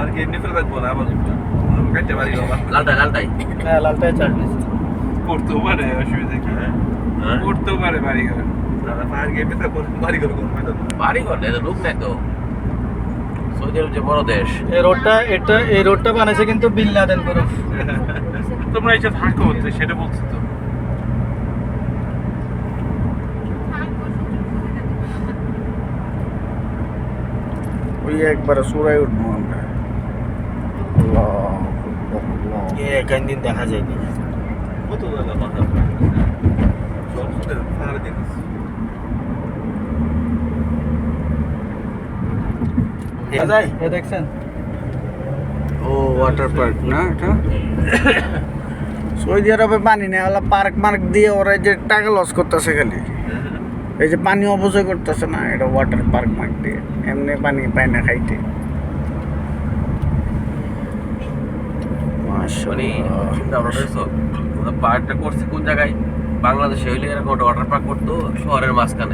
পার্কে এমনি ফেলে রাখব আবার কাটতে পারি বাবা। লালটাই লালটাই হ্যাঁ লালটাই পারে অসুবিধা কি? হ্যাঁ। পারে বাড়ি ঘর বাড়ি ঘর বাড়ি ঘর লোক নাই তো। সৌদি আরব যে বড় দেশ। এই রোডটা এটা এই রোডটা বানাইছে কিন্তু বিল লাদেন করে তোমরা এই যে থাকো সেটা বলছি তো। ওই একবারে চূড়ায় উঠবো আমরা। দিন দেখা যায় এ দেখছেন? ও ওয়াটার পার্ক না এটা? সৌদি আরবে পানি নেই ওলা পার্ক মার্ক দিয়ে ওরা যে টাকা লস করতেছে খালি। এই যে পানি অপচয় করতেছে না এটা ওয়াটার পার্ক মার্ক দিয়ে। এমনি পানি পায় না খাইতে। মানে। চিন্তা ভাবনা করেছ পার্কটা করছে কোন জায়গায়? বাংলাদেশে হইলে এরকম একটা ওয়াটার পার্ক করতো শহরের মাঝখানে।